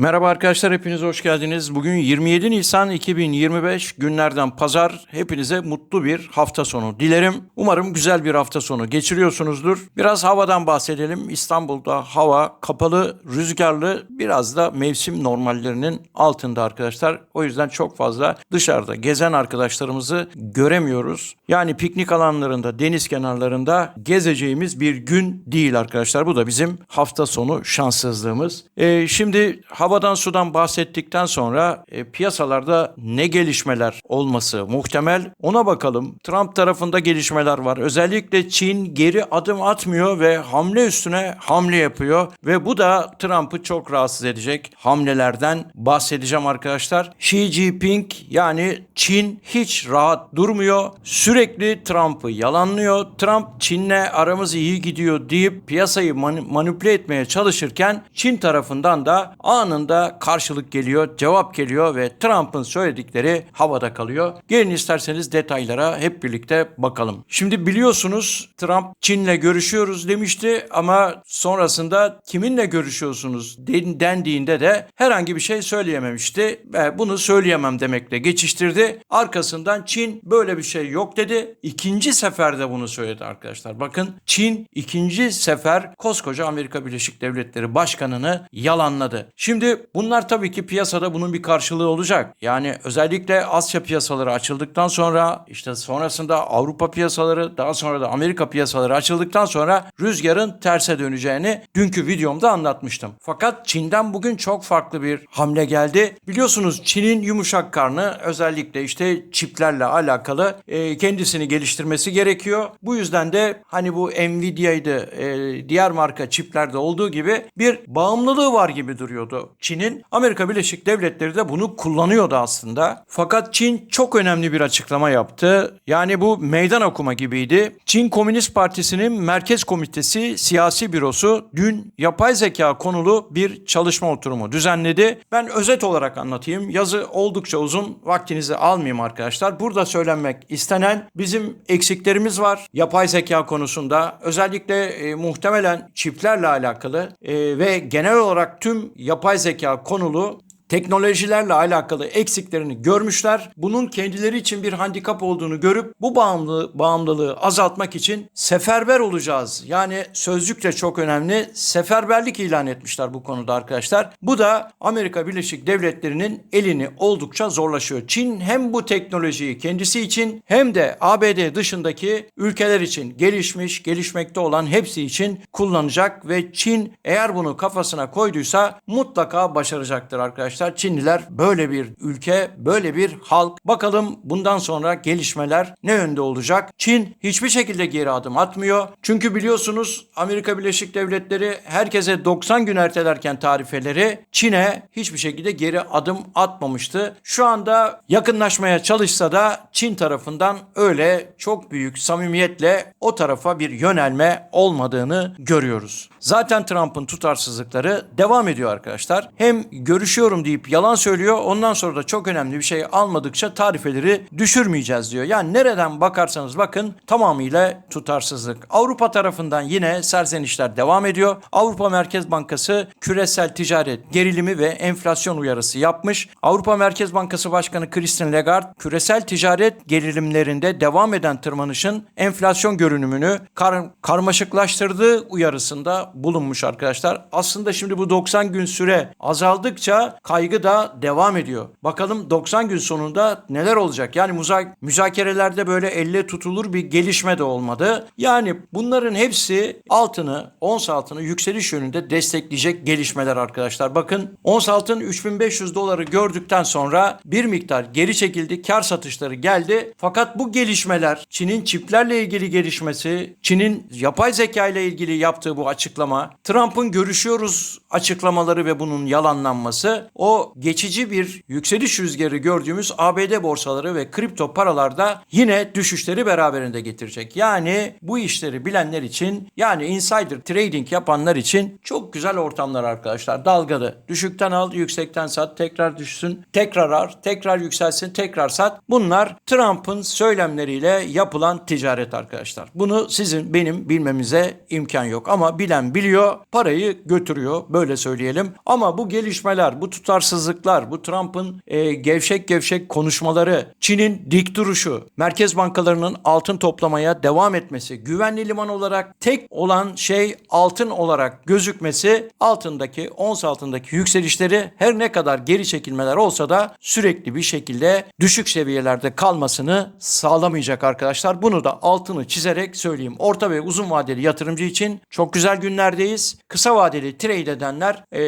Merhaba arkadaşlar hepiniz hoş geldiniz. Bugün 27 Nisan 2025 günlerden pazar. Hepinize mutlu bir hafta sonu dilerim. Umarım güzel bir hafta sonu geçiriyorsunuzdur. Biraz havadan bahsedelim. İstanbul'da hava kapalı, rüzgarlı, biraz da mevsim normallerinin altında arkadaşlar. O yüzden çok fazla dışarıda gezen arkadaşlarımızı göremiyoruz. Yani piknik alanlarında, deniz kenarlarında gezeceğimiz bir gün değil arkadaşlar. Bu da bizim hafta sonu şanssızlığımız. Ee, şimdi havadan sudan bahsettikten sonra e, piyasalarda ne gelişmeler olması muhtemel ona bakalım. Trump tarafında gelişmeler var. Özellikle Çin geri adım atmıyor ve hamle üstüne hamle yapıyor ve bu da Trump'ı çok rahatsız edecek hamlelerden bahsedeceğim arkadaşlar. Xi Jinping yani Çin hiç rahat durmuyor. Sürekli Trump'ı yalanlıyor. Trump Çin'le aramız iyi gidiyor deyip piyasayı mani- manipüle etmeye çalışırken Çin tarafından da anında karşılık geliyor, cevap geliyor ve Trump'ın söyledikleri havada kalıyor. Gelin isterseniz detaylara hep birlikte bakalım. Şimdi biliyorsunuz Trump Çin'le görüşüyoruz demişti ama sonrasında kiminle görüşüyorsunuz den- dendiğinde de herhangi bir şey söyleyememişti ve bunu söyleyemem demekle geçiştirdi. Arkasından Çin böyle bir şey yok dedi. İkinci seferde bunu söyledi arkadaşlar. Bakın Çin ikinci sefer koskoca Amerika Birleşik Devletleri Başkanı'nı yalanladı. Şimdi bunlar tabii ki piyasada bunun bir karşılığı olacak. Yani özellikle Asya piyasaları açıldıktan sonra işte sonrasında Avrupa piyasaları daha sonra da Amerika piyasaları açıldıktan sonra rüzgarın terse döneceğini dünkü videomda anlatmıştım. Fakat Çin'den bugün çok farklı bir hamle geldi. Biliyorsunuz Çin'in yumuşak karnı özellikle işte çiplerle alakalı e, kendisini geliştirmesi gerekiyor. Bu yüzden de hani bu Nvidia'ydı e, diğer marka çiplerde olduğu gibi bir bağımlılığı var gibi duruyordu Çin'in. Amerika Birleşik Devletleri de bunu kullanıyordu aslında. Fakat Çin çok önemli bir açıklama yaptı. Yani bu meydan okuma gibiydi. Çin Komünist Partisi'nin Merkez Komitesi Siyasi Bürosu dün yapay zeka konulu bir çalışma oturumu düzenledi. Ben özet olarak anlatayım. Yazı oldukça uzun. Vaktinizi almayayım arkadaşlar. Burada söylenmek istenen bizim eksiklerimiz var. Yapay zeka konusunda özellikle e, muhtemelen çiplerle alakalı e, ve genel olarak tüm yapay zeka konulu teknolojilerle alakalı eksiklerini görmüşler. Bunun kendileri için bir handikap olduğunu görüp bu bağımlı, bağımlılığı azaltmak için seferber olacağız. Yani sözcükle çok önemli. Seferberlik ilan etmişler bu konuda arkadaşlar. Bu da Amerika Birleşik Devletleri'nin elini oldukça zorlaşıyor. Çin hem bu teknolojiyi kendisi için hem de ABD dışındaki ülkeler için gelişmiş, gelişmekte olan hepsi için kullanacak ve Çin eğer bunu kafasına koyduysa mutlaka başaracaktır arkadaşlar. Çinliler böyle bir ülke, böyle bir halk. Bakalım bundan sonra gelişmeler ne yönde olacak? Çin hiçbir şekilde geri adım atmıyor. Çünkü biliyorsunuz Amerika Birleşik Devletleri herkese 90 gün ertelerken tarifeleri Çin'e hiçbir şekilde geri adım atmamıştı. Şu anda yakınlaşmaya çalışsa da Çin tarafından öyle çok büyük samimiyetle o tarafa bir yönelme olmadığını görüyoruz. Zaten Trump'ın tutarsızlıkları devam ediyor arkadaşlar. Hem görüşüyorum deyip yalan söylüyor. Ondan sonra da çok önemli bir şey almadıkça tarifeleri düşürmeyeceğiz diyor. Yani nereden bakarsanız bakın tamamıyla tutarsızlık. Avrupa tarafından yine serzenişler devam ediyor. Avrupa Merkez Bankası küresel ticaret gerilimi ve enflasyon uyarısı yapmış. Avrupa Merkez Bankası Başkanı Christine Lagarde küresel ticaret gerilimlerinde devam eden tırmanışın enflasyon görünümünü kar- karmaşıklaştırdığı uyarısında bulunmuş arkadaşlar. Aslında şimdi bu 90 gün süre azaldıkça kaygı da devam ediyor. Bakalım 90 gün sonunda neler olacak? Yani muza- müzakerelerde böyle elle tutulur bir gelişme de olmadı. Yani bunların hepsi altını, ons altını yükseliş yönünde destekleyecek gelişmeler arkadaşlar. Bakın ons altın 3500 doları gördükten sonra bir miktar geri çekildi. Kar satışları geldi. Fakat bu gelişmeler Çin'in çiplerle ilgili gelişmesi, Çin'in yapay zeka ile ilgili yaptığı bu açıklama, Trump'ın görüşüyoruz açıklamaları ve bunun yalanlanması o geçici bir yükseliş rüzgarı gördüğümüz ABD borsaları ve kripto paralarda yine düşüşleri beraberinde getirecek. Yani bu işleri bilenler için yani insider trading yapanlar için çok güzel ortamlar arkadaşlar. Dalgalı. Düşükten al, yüksekten sat, tekrar düşsün, tekrar ar, tekrar yükselsin, tekrar sat. Bunlar Trump'ın söylemleriyle yapılan ticaret arkadaşlar. Bunu sizin benim bilmemize imkan yok ama bilen biliyor, parayı götürüyor böyle söyleyelim. Ama bu gelişmeler, bu tutarsızlıklar, bu Trump'ın e, gevşek gevşek konuşmaları, Çin'in dik duruşu, merkez bankalarının altın toplamaya devam etmesi, güvenli liman olarak tek olan şey altın olarak gözükmesi, altındaki, ons altındaki yükselişleri her ne kadar geri çekilmeler olsa da sürekli bir şekilde düşük seviyelerde kalmasını sağlamayacak arkadaşlar. Bunu da altını çizerek söyleyeyim. Orta ve uzun vadeli yatırımcı için çok güzel günlerdeyiz. Kısa vadeli trade edenler e,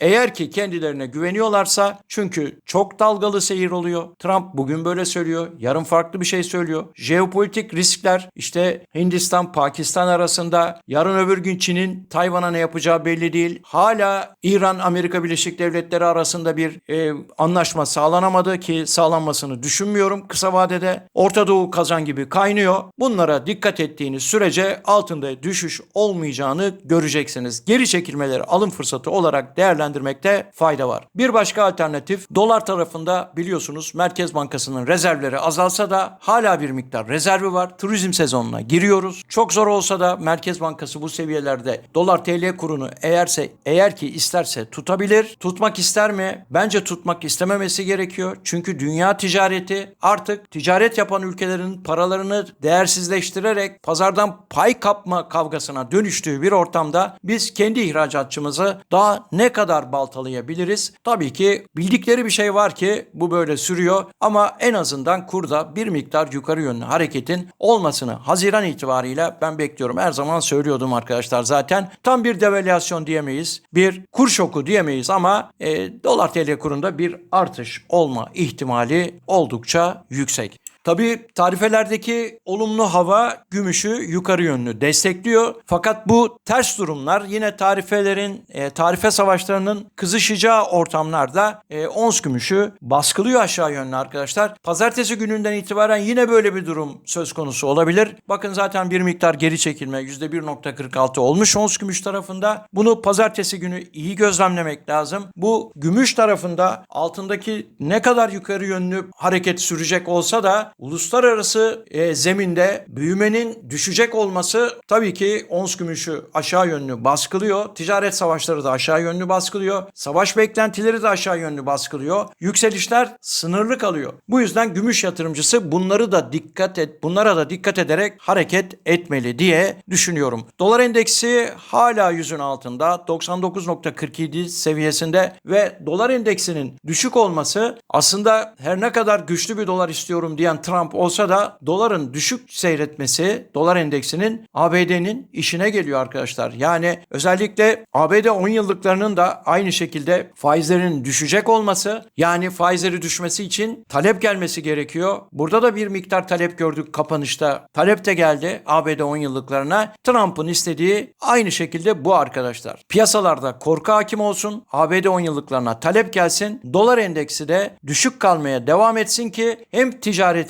eğer ki kendilerine güveniyorlarsa çünkü çok dalgalı seyir oluyor. Trump bugün böyle söylüyor. Yarın farklı bir şey söylüyor. Jeopolitik riskler işte Hindistan Pakistan arasında yarın öbür gün Çin'in Tayvan'a ne yapacağı belli değil. Hala İran Amerika Birleşik Devletleri arasında bir e, anlaşma sağlanamadı ki sağlanmasını düşünmüyorum kısa vadede. Orta Doğu kazan gibi kaynıyor. Bunlara dikkat ettiğiniz sürece altında düşüş olmayacağını göreceksiniz. Geri çekilmeleri alım fırsatı olarak değerlendirmekte fayda var. Bir başka alternatif dolar tarafında biliyorsunuz Merkez Bankası'nın rezervleri azalsa da hala bir miktar rezervi var. Turizm sezonuna giriyoruz. Çok zor olsa da Merkez Bankası bu seviyelerde dolar TL kurunu eğerse eğer ki isterse tutabilir. Tutmak ister mi? Bence tutmak istememesi gerekiyor. Çünkü dünya ticareti artık ticaret yapan ülkelerin paralarını değersizleştirerek pazardan pay kapma kavgasına dönüştüğü bir ortamda biz kendi ihracatçımızı daha ne kadar baltalayabiliriz? Tabii ki bildikleri bir şey var ki bu böyle sürüyor ama en azından kurda bir miktar yukarı yönlü hareketin olmasını Haziran itibariyle ben bekliyorum. Her zaman söylüyordum arkadaşlar zaten. Tam bir devalüasyon diyemeyiz. Bir kur şoku diyemeyiz ama e, dolar TL kurunda bir artış olma ihtimali oldukça yüksek. Tabii tarifelerdeki olumlu hava gümüşü yukarı yönlü destekliyor. Fakat bu ters durumlar yine tarifelerin, e, tarife savaşlarının kızışacağı ortamlarda e, ons gümüşü baskılıyor aşağı yönlü arkadaşlar. Pazartesi gününden itibaren yine böyle bir durum söz konusu olabilir. Bakın zaten bir miktar geri çekilme %1.46 olmuş ons gümüş tarafında. Bunu pazartesi günü iyi gözlemlemek lazım. Bu gümüş tarafında altındaki ne kadar yukarı yönlü hareket sürecek olsa da uluslararası e, zeminde büyümenin düşecek olması tabii ki ons gümüşü aşağı yönlü baskılıyor. Ticaret savaşları da aşağı yönlü baskılıyor. Savaş beklentileri de aşağı yönlü baskılıyor. Yükselişler sınırlı kalıyor. Bu yüzden gümüş yatırımcısı bunları da dikkat et, bunlara da dikkat ederek hareket etmeli diye düşünüyorum. Dolar endeksi hala yüzün altında 99.47 seviyesinde ve dolar endeksinin düşük olması aslında her ne kadar güçlü bir dolar istiyorum diyen Trump olsa da doların düşük seyretmesi dolar endeksinin ABD'nin işine geliyor arkadaşlar. Yani özellikle ABD 10 yıllıklarının da aynı şekilde faizlerin düşecek olması yani faizleri düşmesi için talep gelmesi gerekiyor. Burada da bir miktar talep gördük kapanışta. Talep de geldi ABD 10 yıllıklarına. Trump'ın istediği aynı şekilde bu arkadaşlar. Piyasalarda korku hakim olsun. ABD 10 yıllıklarına talep gelsin. Dolar endeksi de düşük kalmaya devam etsin ki hem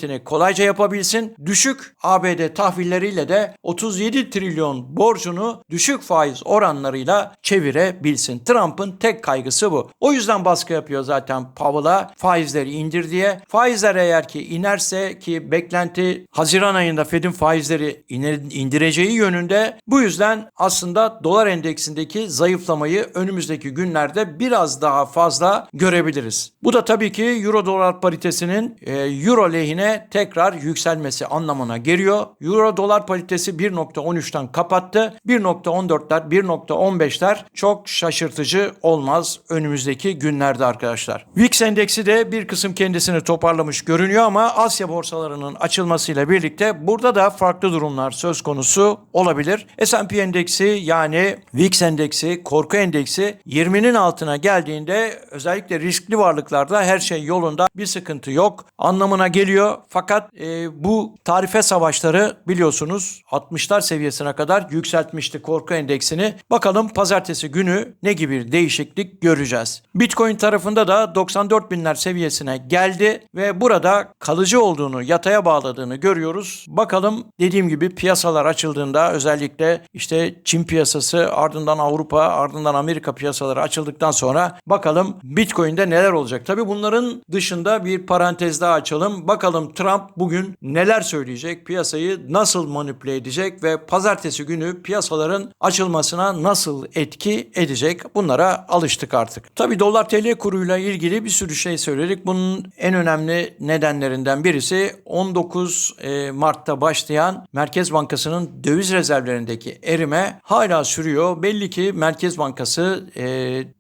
ticaretini kolayca yapabilsin. Düşük ABD tahvilleriyle de 37 trilyon borcunu düşük faiz oranlarıyla çevirebilsin. Trump'ın tek kaygısı bu. O yüzden baskı yapıyor zaten Powell'a faizleri indir diye. Faizler eğer ki inerse ki beklenti Haziran ayında Fed'in faizleri indireceği yönünde. Bu yüzden aslında dolar endeksindeki zayıflamayı önümüzdeki günlerde biraz daha fazla görebiliriz. Bu da tabii ki euro dolar paritesinin e, euro lehine tekrar yükselmesi anlamına geliyor. Euro dolar paritesi 1.13'ten kapattı. 1.14'ler, 1.15'ler çok şaşırtıcı olmaz önümüzdeki günlerde arkadaşlar. VIX endeksi de bir kısım kendisini toparlamış görünüyor ama Asya borsalarının açılmasıyla birlikte burada da farklı durumlar söz konusu olabilir. S&P endeksi yani VIX endeksi, korku endeksi 20'nin altına geldiğinde özellikle riskli varlıklarda her şey yolunda bir sıkıntı yok anlamına geliyor. Fakat e, bu tarife savaşları biliyorsunuz 60'lar seviyesine kadar yükseltmişti korku endeksini. Bakalım pazartesi günü ne gibi değişiklik göreceğiz. Bitcoin tarafında da 94 binler seviyesine geldi ve burada kalıcı olduğunu, yataya bağladığını görüyoruz. Bakalım dediğim gibi piyasalar açıldığında özellikle işte Çin piyasası ardından Avrupa ardından Amerika piyasaları açıldıktan sonra bakalım Bitcoin'de neler olacak. Tabi bunların dışında bir parantez daha açalım. Bakalım Trump bugün neler söyleyecek, piyasayı nasıl manipüle edecek ve pazartesi günü piyasaların açılmasına nasıl etki edecek? Bunlara alıştık artık. Tabii dolar TL kuruyla ilgili bir sürü şey söyledik. Bunun en önemli nedenlerinden birisi 19 e, Mart'ta başlayan Merkez Bankası'nın döviz rezervlerindeki erime hala sürüyor. Belli ki Merkez Bankası e,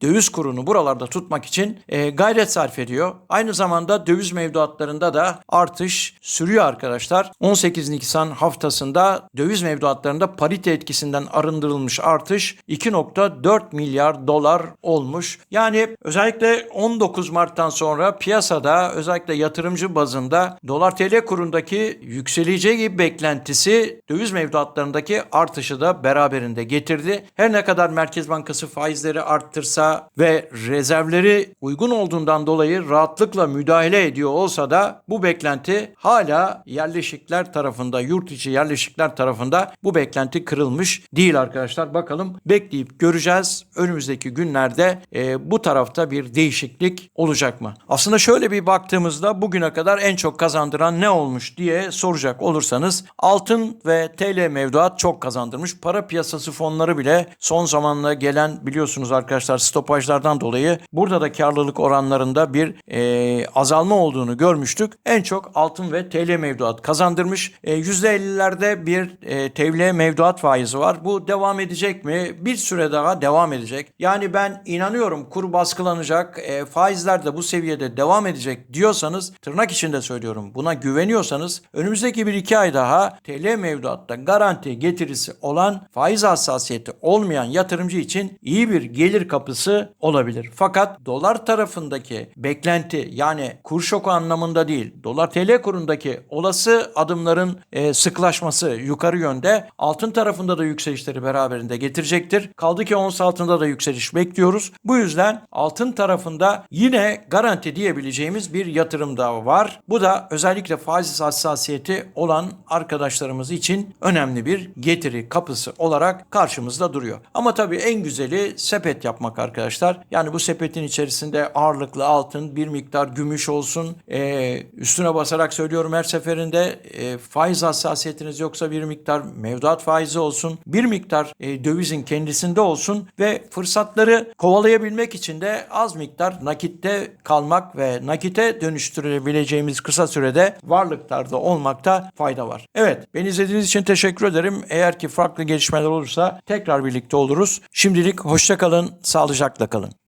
döviz kurunu buralarda tutmak için e, gayret sarf ediyor. Aynı zamanda döviz mevduatlarında da artış sürüyor arkadaşlar. 18 Nisan haftasında döviz mevduatlarında parite etkisinden arındırılmış artış 2.4 milyar dolar olmuş. Yani özellikle 19 Mart'tan sonra piyasada özellikle yatırımcı bazında dolar TL kurundaki yükseleceği beklentisi döviz mevduatlarındaki artışı da beraberinde getirdi. Her ne kadar Merkez Bankası faizleri arttırsa ve rezervleri uygun olduğundan dolayı rahatlıkla müdahale ediyor olsa da bu beklenti hala yerleşikler tarafında, yurt içi yerleşikler tarafında bu beklenti kırılmış değil arkadaşlar. Bakalım bekleyip göreceğiz. Önümüzdeki günlerde e, bu tarafta bir değişiklik olacak mı? Aslında şöyle bir baktığımızda bugüne kadar en çok kazandıran ne olmuş diye soracak olursanız altın ve TL mevduat çok kazandırmış. Para piyasası fonları bile son zamanla gelen biliyorsunuz arkadaşlar stopajlardan dolayı burada da karlılık oranlarında bir e, azalma olduğunu görmüştük. En çok altın ve TL mevduat kazandırmış. E, %50'lerde bir e, TL mevduat faizi var. Bu devam edecek mi? Bir süre daha devam edecek. Yani ben inanıyorum kur baskılanacak, e, faizler de bu seviyede devam edecek diyorsanız tırnak içinde söylüyorum. Buna güveniyorsanız önümüzdeki bir iki ay daha TL mevduatta garanti getirisi olan faiz hassasiyeti olmayan yatırımcı için iyi bir gelir kapısı olabilir. Fakat dolar tarafındaki beklenti yani kur şoku anlamında değil dolar TL kurundaki olası adımların e, sıklaşması yukarı yönde altın tarafında da yükselişleri beraberinde getirecektir. Kaldı ki ons altında da yükseliş bekliyoruz. Bu yüzden altın tarafında yine garanti diyebileceğimiz bir yatırım daha var. Bu da özellikle faiz hassasiyeti olan arkadaşlarımız için önemli bir getiri kapısı olarak karşımızda duruyor. Ama tabii en güzeli sepet yapmak arkadaşlar. Yani bu sepetin içerisinde ağırlıklı altın, bir miktar gümüş olsun. Ee, üstüne basarak söylüyorum her seferinde e, faiz hassasiyetiniz yoksa bir miktar mevduat faizi olsun. Bir miktar e, dövizin kendisinde olsun ve fırsatları kovalayabilmek için de az miktar nakitte kalmak ve nakite dönüştürebileceğimiz kısa sürede varlıklarda olmakta fayda var. Evet, beni izlediğiniz için teşekkür ederim. Eğer ki farklı gelişmeler olursa tekrar birlikte oluruz. Şimdilik hoşça kalın, sağlıcakla kalın.